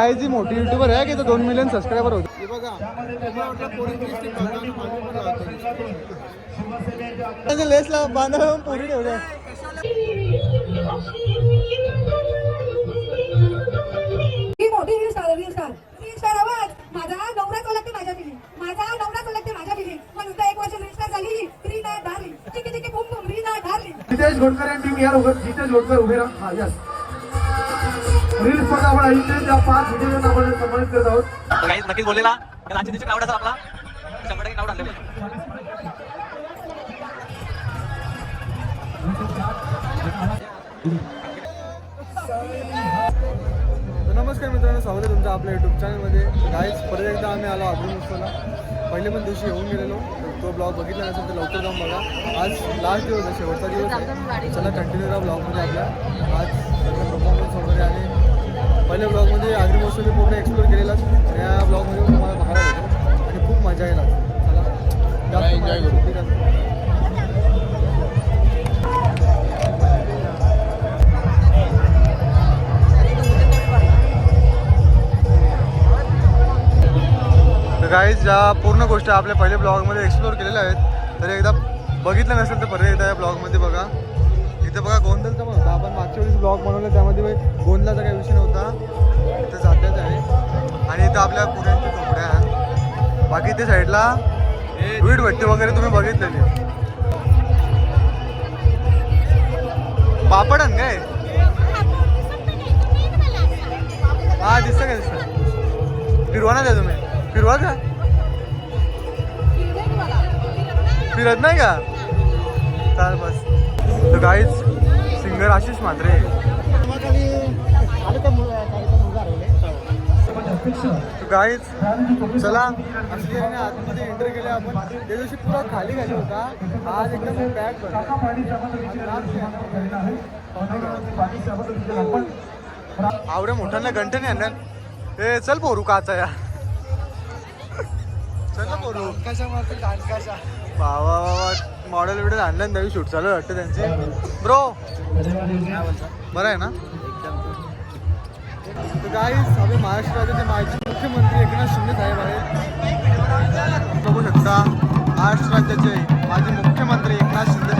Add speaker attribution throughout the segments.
Speaker 1: काय जी मोठी युट्यूबर आहे की तो दोन मिलियन सबस्क्रायबर होते.
Speaker 2: हे बघा लावतो
Speaker 1: लेसला बांधायला पोरी ठेवल्या.
Speaker 3: ही मोठी reel star reel star reel star आवाज. माझा नवराच ओळखते माझ्या पिढी माझा नवराच ओळखते माझ्या पिढी एक वर्ष रील स्टार झाली री ना ढारली चिकी चिकी बुम बुम री ना ढारली
Speaker 4: जितेश घोटकर आणि टीम यार जितेश घोटकर उभे राहा यस रील स्पर्धा आपण आयोजित त्या पाच व्हिडिओ आपण संबंधित करत आहोत.
Speaker 5: काही नक्कीच बोललेला आजच्या दिवशी क्राऊड आपला. शंभर टक्के क्राऊड आणलेला
Speaker 1: नमस्कार मित्रांनो स्वागत आहे तुमचं आपल्या युट्यूब चॅनलमध्ये गाईज परत एकदा आम्ही आलो अग्नि उत्सवला. पहिले पण दिवशी येऊन गेलेलो. तो ब्लॉग बघितला नसेल तर लवकर जाऊन बघा. आज लास्ट दिवस आहे शेवटचा दिवस आहे. चला कंटिन्यू राहा ब्लॉगमध्ये आपल्या. आज सगळं परफॉर्मन्स वगैरे आणि पहिल्या ब्लॉगमध्ये अग्नि महोत्सव पूर्ण एक्सप्लोर केलेलाच आणि या ब्लॉगमध्ये तुम्हाला बघायला भेटेल. आणि खूप मजा. चला. जास्त
Speaker 2: करू.
Speaker 1: काही ज्या पूर्ण गोष्टी आपल्या पहिले ब्लॉगमध्ये एक्सप्लोर केलेल्या आहेत तर एकदा बघितलं नसेल तर परत एकदा या ब्लॉगमध्ये बघा. इथे बघा गोंधळचा पण होता आपण मागच्या वेळेस ब्लॉग बनवला त्यामध्ये बघ, काही विषय नव्हता. इथं सध्याच आहे. आणि इथं आपल्या पुऱ्यांच्या कपड्या आहेत. बाकी त्या साईडला वीट भट्टी वगैरे तुम्ही बघितलेली पापड आहे काय? हा दिसतं का दिसतं फिरवा ना द्या तुम्ही. फिरवा का? फिरत नाही का? काहीच सिंगर आशिष म्हात्रे गाईच चला. असल्याने आतमध्ये एंटर केले आपण त्या दिवशी पुरा खाली खाली होता आज एकदम पॅक आवड्या मोठ्यांना घंटे नाही आणणार. ए चल पोरू काचा या. चल पोरू.
Speaker 2: कशा मारतो कशा
Speaker 1: वा वा वा वा. मॉडेल बिडेल आणलं नवी शूट चालू वाटतं त्यांचे. ब्रो बरं आहे ना? तर काही महाराष्ट्र राज्याचे माजी मुख्यमंत्री एकनाथ शिंदे साहेब आहेत. बघू शकता महाराष्ट्र राज्याचे माजी मुख्यमंत्री एकनाथ शिंदे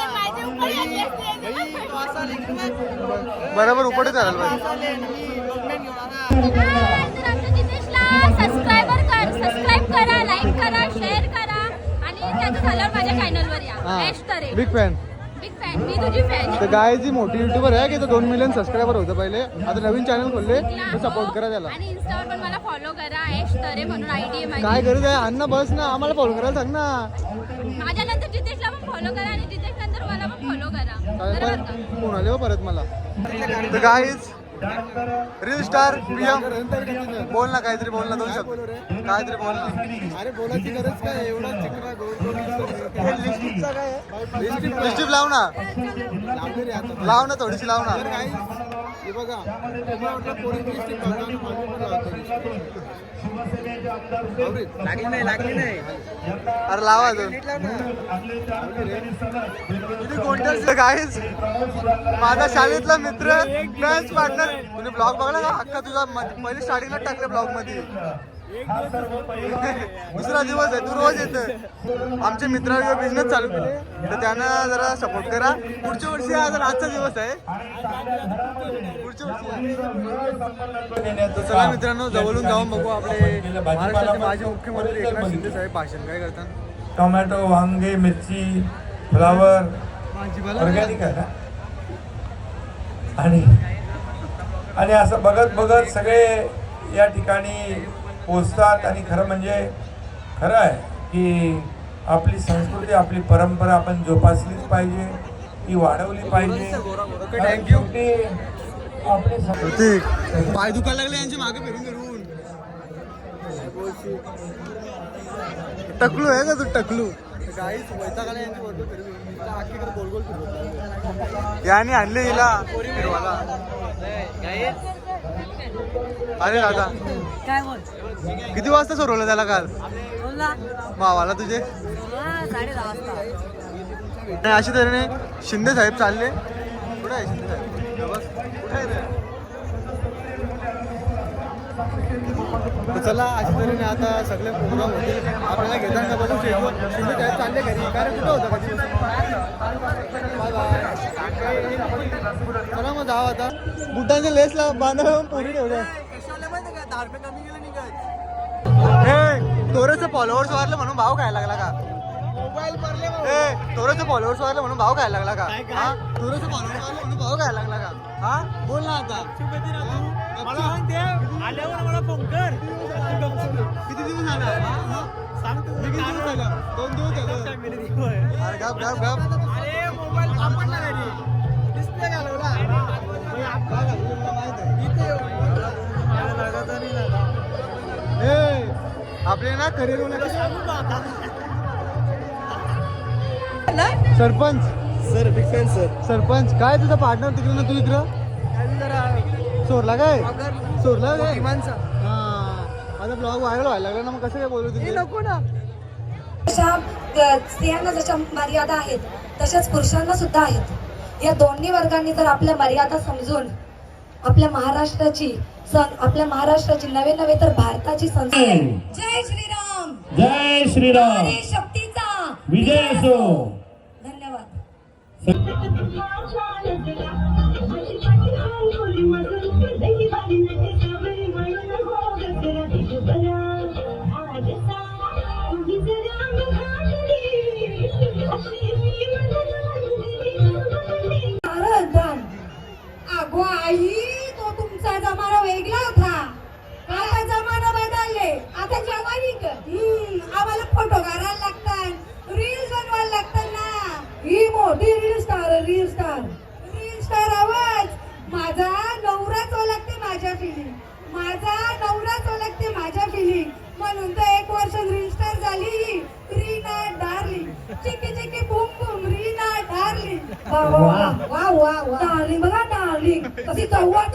Speaker 1: बरोबर उपडे चालेल पाहिजे
Speaker 6: कर सबस्क्राईब करा लाईक करा शेअर करा आणि त्याचं झाल्यावर माझ्या चॅनलवर या तरे
Speaker 1: बिग फॅन
Speaker 6: बिग फॅन मी तुझी फॅन
Speaker 1: तर गाय जी मोठी युट्यूबर आहे की तो दोन मिलियन सबस्क्रायबर होतं पहिले. आता नवीन चॅनल खोलले तर सपोर्ट करा त्याला.
Speaker 6: आणि इन्स्टावर पण मला फॉलो करा तरे म्हणून आयडी
Speaker 1: काय गरज आहे? अण्णा बस ना. आम्हाला फॉलो करायला सांग ना.
Speaker 6: माझ्या नंतर जितेशला पण फॉलो करा आणि जितेश मला पण करा. बरोबर का?
Speaker 1: फोन आले हो परत मला? तर गाईज रील स्टार पीएम बोल ना काहीतरी बोल ना दोन शब्द. काहीतरी बोल ना.
Speaker 2: अरे बोलायची गरज काय एवढा चिकना गोल
Speaker 1: लिपस्टिक लाव ना. लाव ना थोडीशी लाव ना.
Speaker 2: हे बघा वाटलं पण लावतो लागली नाही लागली नाही.
Speaker 1: अरे लावा अजून. किती माझा शाळेतला मित्र डान्स पार्टनर तुम्ही ब्लॉग बघला का हक्का तुझा पहिले स्टार्टिंगला टाकलं ब्लॉगमध्ये दुसरा दिवस आहे तू रोज येत आमच्या मित्राने बिझनेस चालू केले तर त्यांना जरा सपोर्ट करा. पुढच्या वर्षी हा जर आजचा दिवस आहे. पुढच्या वर्षी चला मित्रांनो जवळून जाऊन बघू आपले महाराष्ट्राचे माजी मुख्यमंत्री एकनाथ शिंदे साहेब भाषण काय करतात.
Speaker 4: टोमॅटो वांगे मिरची फ्लावर ऑर्गॅनिक आहे आणि आणि असं बघत बघत सगळे या ठिकाणी पोचतात आणि खरं म्हणजे खरं आहे
Speaker 7: की आपली संस्कृती आपली परंपरा आपण जोपासलीच पाहिजे ती वाढवली पाहिजे. आपली
Speaker 1: ऋतिक पाय दुखायला लागले यांच्या मागे फिरून फिरून. टकलू आहे का तू? टकलू. याने आणले हिला. अरे दादा.
Speaker 8: काय बोल?
Speaker 1: किती वाजता सोडवलं त्याला काल? मावाला तुझे? आणि अशा तऱ्हेने शिंदे साहेब चालले. कुठे आहे शिंदे साहेब बस कुठे आहे ते? तर चला अशा तऱ्हेने आता सगळे प्रोग्राम होतील. आपल्याला घेताना बघू शकतो. शिंदे साहेब चालले घरी. कारण कुठं होतं? कधी चला मग जाऊ आता. बुटांचे लेस ला बांधा पोरी ठेवल्या हे तोरेचे फॉलोअर्स वाढले म्हणून भाव खायला लागला का? तोरेचे फॉलोअर्स वाढले म्हणून भाव खायला लागला का? हा? तोरेचे फॉलोअर्स वाढले म्हणून भाव खायला लागला का? हा? बोल ना आता.
Speaker 5: आल्यावर मला फोन कर.
Speaker 1: किती दिवस झाला? मी किती दिवस झाला? दोन दिवस झाले. अरे गप गप गप.
Speaker 5: अरे मोबाईल सापडला नाही डिस्प्ले घालवला
Speaker 1: तुला माहीत आहे? ए career sarpanch.
Speaker 2: Sir big fan sir
Speaker 1: sarpanch काय तुझा पार्टनर तिकडे ना तू इकडं? चोरला काय? चोरला काय? हा. आता ब्लॉग व्हायरल व्हायला लागला ना मग कसं काय बोलू तुम्ही नको ना.
Speaker 3: अशा अ, स्त्रियांना जशा मर्यादा आहेत तशाच पुरुषांना सुद्धा आहेत. या दोन्ही वर्गांनी जर आपल्या मर्यादा समजून आपल्या महाराष्ट्राची सण आपल्या महाराष्ट्राची नवे नवे तर भारताची संस्कृती जय श्रीराम.
Speaker 7: जय श्रीराम.
Speaker 3: शक्तीचा
Speaker 7: विजय असो.
Speaker 3: नाही तो तुमचा जमाना वेगळा होता. आता जमाना बदलले. आता जवानी आम्हाला फोटो काढायला लागतात. रील्स बनवायला लागतात ना. ही मोठी reel star reel star reel star आवाज. माझा नवराच ओळखते माझ्या फिलिंग माझा नवराच ओळखते माझ्या फिलिंग म्हणून तर एक वर्ष रील स्टार झाली. रीना डार्लिंग चिकी चिकी बुम बुम री डार्लिंग वा वा वा वा वा डार्लिंग बघा डार्लिंग कशी चव्वा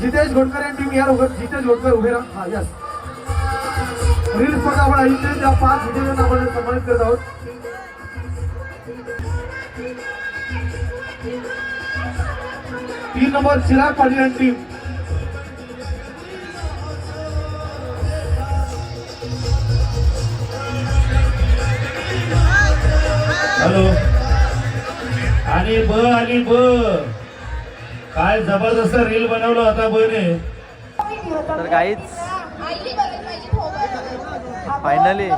Speaker 4: जितेश घोटकर आणि टीम यार उभे जितेश घोटकर उभे राहा हा यस रील स्पर्धा आपण इथे त्या पाच विजेत्यांना आपण सन्मानित करत आहोत. तीन नंबर चिराग पाटील आणि टीम
Speaker 7: हॅलो. आणि ब आणि ब. काय जबरदस्त रील बनवलं होता ब ने.
Speaker 5: तर काहीच फायनली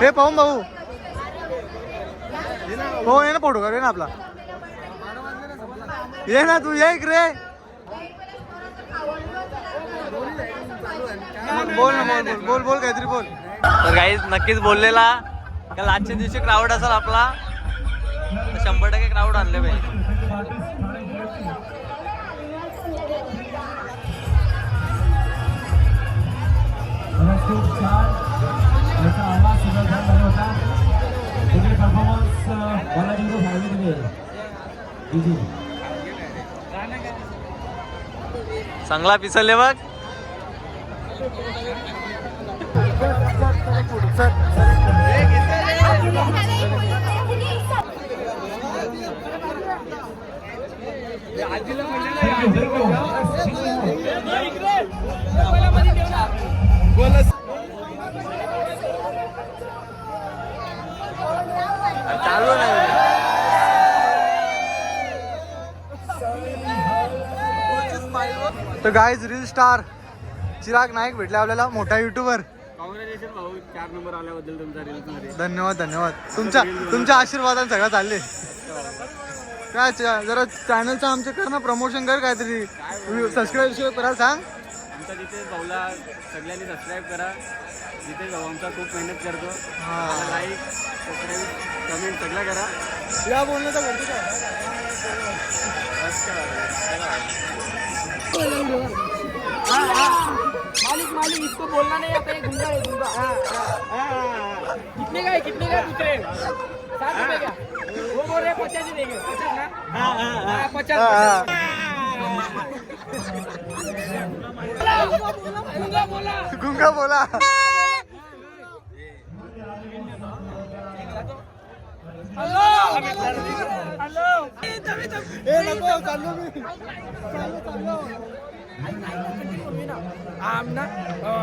Speaker 1: हे पाहून भाऊ. हो ये ना फोटो कर ये ना आपला. ये ना तू ये इकडे. बोल ना बोल बोल बोल बोल काहीतरी बोल.
Speaker 5: तर काही नक्कीच बोललेला. काल आजच्या दिवशी क्राऊड असेल आपला. शंभर टक्के क्राऊड आणले पाहिजे
Speaker 7: परफॉर्मन्स मला जिथं सांगितले
Speaker 5: चांगला पिसले बघ. चालू नाही
Speaker 1: तर guys reel star Chirag Naik भेटले आपल्याला मोठा युट्यूबर
Speaker 2: कॉंग्रॅच्युलेशन भाऊ चार नंबर आल्याबद्दल तुमचा मध्ये
Speaker 1: धन्यवाद धन्यवाद. तुमच्या तुमच्या आशीर्वादाने सगळं चालले काय च- जरा चॅनलचं आमच्या कर ना प्रमोशन कर काहीतरी. सबस्क्राईब करायला सांग.
Speaker 2: आमचा जिथे भाऊला सगळ्यांनी सबस्क्राईब करा. जिथे भाऊ आमचा खूप मेहनत करतो. लाईक सबस्क्राईब कमेंट सगळं करा.
Speaker 1: या बोलण्याचा वरती
Speaker 8: मालिक मालिक इसको बोलना नहीं आता गुंडा है गुंडा. हाँ, हाँ, हाँ, हाँ। कितने का है कितने का दूसरे? साठ रुपए का? वो बोल रहे पचास ही देंगे. पचास ना? हाँ, पचास गुंगा बोला.
Speaker 1: गुंगा बोला.
Speaker 8: हॅलो
Speaker 1: मी
Speaker 8: ना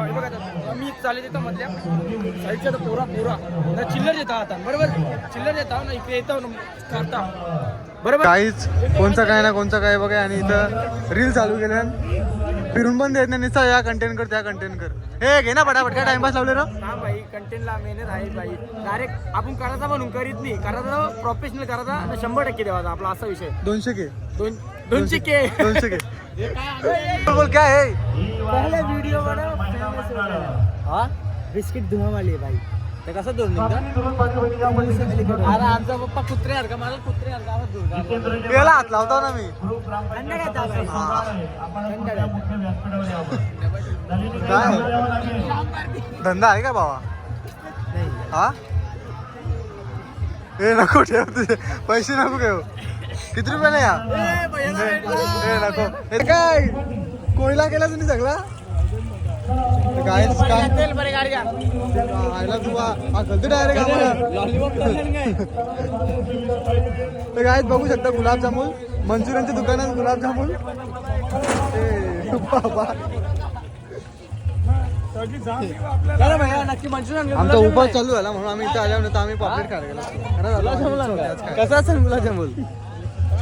Speaker 8: बघा मी चालले देतो मधल्या साईडच्या तर पोरा पोरा ना चिल्लर येता आता बरोबर चिल्लर येता ना इकडे येतो ना काढता बरोबर
Speaker 1: काहीच कोणचं काय ना कोणचं काय बघा आणि इथं रील चालू केल्या फिरून पण देत नाही. निसा या कंटेंट कर त्या कंटेंट कर. हे घे ना पटापट काय टाइमपास लावले रा?
Speaker 8: हा भाई कंटेंटला मेहनत आहे भाई डायरेक्ट आपण करायचा म्हणून करीत नाही. करायचा प्रोफेशनल करायचा आणि शंभर टक्के देवाचा आपला असा विषय.
Speaker 1: दोनशे के.
Speaker 8: दोन दोनशे के.
Speaker 1: दोनशे के. बोल क्या है
Speaker 8: पहले वीडियो हा? बिस्किट धुवा वाली भाई ते कसं दोन अरे आमचा पप्पा कुत्रे का? मला कुत्रे गावात
Speaker 1: याला हात लावतो ना मी. काय? धंदा आहे का बाबा? हा? ए नको ठेव तुझे. पैसे नको घेऊ. किती रुपयाला या? ए नको. हे काय? कोयला केला तुम्ही सगळा? काय काय
Speaker 8: तेल
Speaker 1: आयला तू हा गलती डायरेक्ट आम्हाला तर काय बघू शकता गुलाबजामुन मंचुरियनच्या दुकानात गुलाबजामुन ए, बाबा.
Speaker 8: भैया नक्की मंचुरियन
Speaker 1: आमचा उपास चालू झाला म्हणून आम्ही इथे आल्यावर तर आम्ही पॉपलेट खायला कसा असेल गुलाबजामुन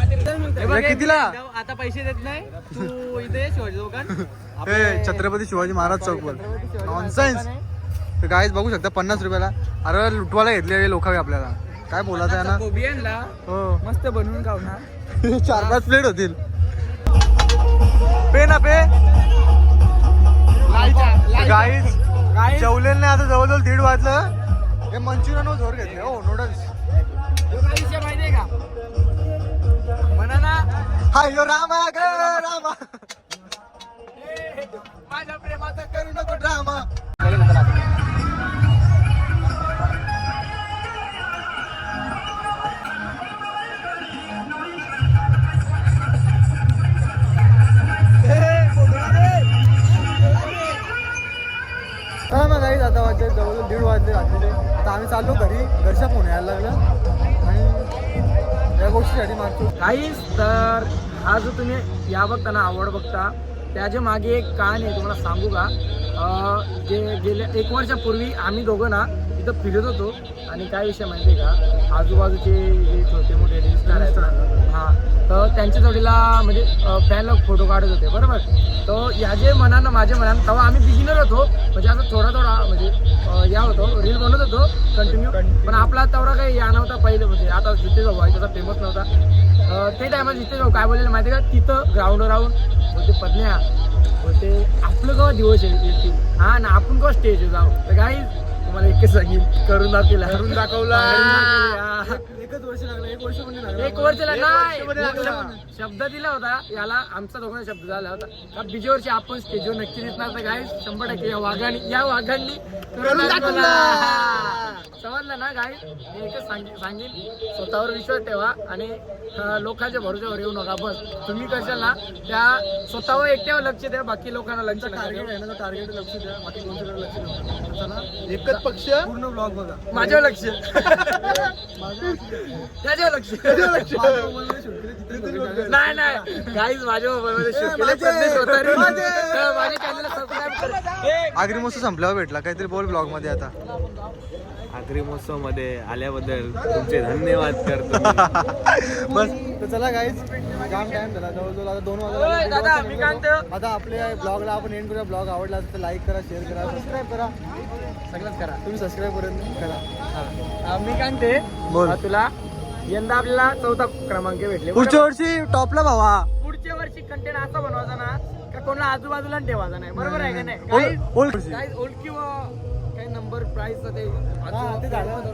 Speaker 1: कितीला?
Speaker 8: आता पैसे देत नाही. तू इथे शिवाजी
Speaker 1: हे छत्रपती शिवाजी महाराज चौक बोल. नॉनसेन्स तर गाईज बघू शकता पन्नास रुपयाला. अरे लुटवायला घेतलेले लोक आपल्याला. काय बोलायचं आहे ना हो.
Speaker 8: मस्त बनवून खाऊ
Speaker 1: चार पाच प्लेट होतील. पे ना पे. गाईज जेवलेलं नाही आता जवळजवळ दीड वाजलं. हे मंचुरियन जोर घेतले हो नूडल्स हाय यो रामा ग रामा.
Speaker 8: माझ्या प्रेमाचा
Speaker 1: करू नको ड्रामा मग काही आता वाजले जवळजवळ दीड वाजले रात्रीचे. आता आम्ही चाललो घरी घरच्या फोन यायला लागलं. गोष्टीसाठी मागतो.
Speaker 8: काहीच तर हा जो तुम्ही या बघताना आवड बघता त्याच्यामागे एक कहाणी आहे तुम्हाला सांगू का? जे गेल्या एक वर्षापूर्वी आम्ही दोघं ना इथं फिरत होतो. आणि काय विषय माहिती आहे का? आजूबाजूचे जे छोटे मोठे रिस्टार आहेत हां तर त्यांच्या जोडीला म्हणजे फॅन लोक फोटो काढत होते बरोबर? तर याचे मनानं माझ्या मनानं तेव्हा आम्ही बिगिनर होतो. म्हणजे असं थोडा थोडा म्हणजे या होतो रील बनवत होतो कंटिन्यू पण आपला तेवढा काही या नव्हता पहिलं म्हणजे आता जिथे जाऊ आहे त्याचा फेमस नव्हता. ते टायमाला जिथे जाऊ काय बोललेलं माहिती आहे का? तिथं ग्राउंडवर राहून म्हणजे पत्न्या बोलते आपलं केव्हा दिवस येतील? हा ना आपण केव्हा स्टेज जाऊ? तर काही तुम्हाला एकच सांगेल करून दाखवला. करून दाखवला.
Speaker 1: एकच वर्ष लागलं एक वर्ष म्हणजे लागलं.
Speaker 8: एक. शब्द दिला होता. याला आमचा दोघांना शब्द झाला होता. का बीजे वर्षी आपण स्टेजवर नक्की दिसणार तर काय शंभर टक्के या वाघांनी या वाघांनी करून दाखवला. समजलं ना काय मी एकच सांगेन सांगेन. स्वतःवर विश्वास ठेवा आणि लोकांच्या भरोश्यावर येऊ नका. बस. तुम्ही कशाल? ना त्या स्वतःवर एकट्यावर लक्ष द्या बाकी लोकांना लक्ष
Speaker 1: टार्गेट. आहे ना टार्गेट लक्ष द्या बाकी कोणत्याकडे लक्ष द्या चला. एकच पक्ष? पूर्ण ब्लॉग बघा.
Speaker 8: माझ्यावर लक्ष. त्याच्यावर लक्ष.
Speaker 1: माझ्या मोबाईलमध्ये.
Speaker 8: नाही नाही. गाईज माझ्या मोबाईल मध्ये shoot केलं. प्रज्ञेश होतारे. तर माझ्या चॅनलला सबस्क्राईब करा.
Speaker 1: आगरी मस्त संपल्यावर भेटला. काहीतरी बोल ब्लॉगमध्ये आता.
Speaker 2: आगरी महोत्सवमध्ये आल्याबद्दल तुमचे धन्यवाद करतो
Speaker 1: बस. तर चला गाईज जाम टाइम झाला. जवळजवळ आता दोन वाजता? आता आपल्या ब्लॉगला आपण एंड करूया. ब्लॉग आवडला असेल तर लाईक करा शेअर करा सबस्क्राईब करा.
Speaker 8: सगळंच करा.
Speaker 1: तुम्ही सबस्क्राईब पर्यंत करा.
Speaker 8: हा, मी काय म्हणते?
Speaker 1: बोल.
Speaker 8: हा, तुला यंदा आपल्याला चौथा क्रमांक भेटले.
Speaker 1: पुढच्या? वर्षी टॉपला भावा.
Speaker 8: पुढच्या वर्षी कंटेंट असा बनवायचा ना का कोणाला आजूबाजूला ठेवायचा नाही. बरोबर आहे का नाही? ओळखी व काही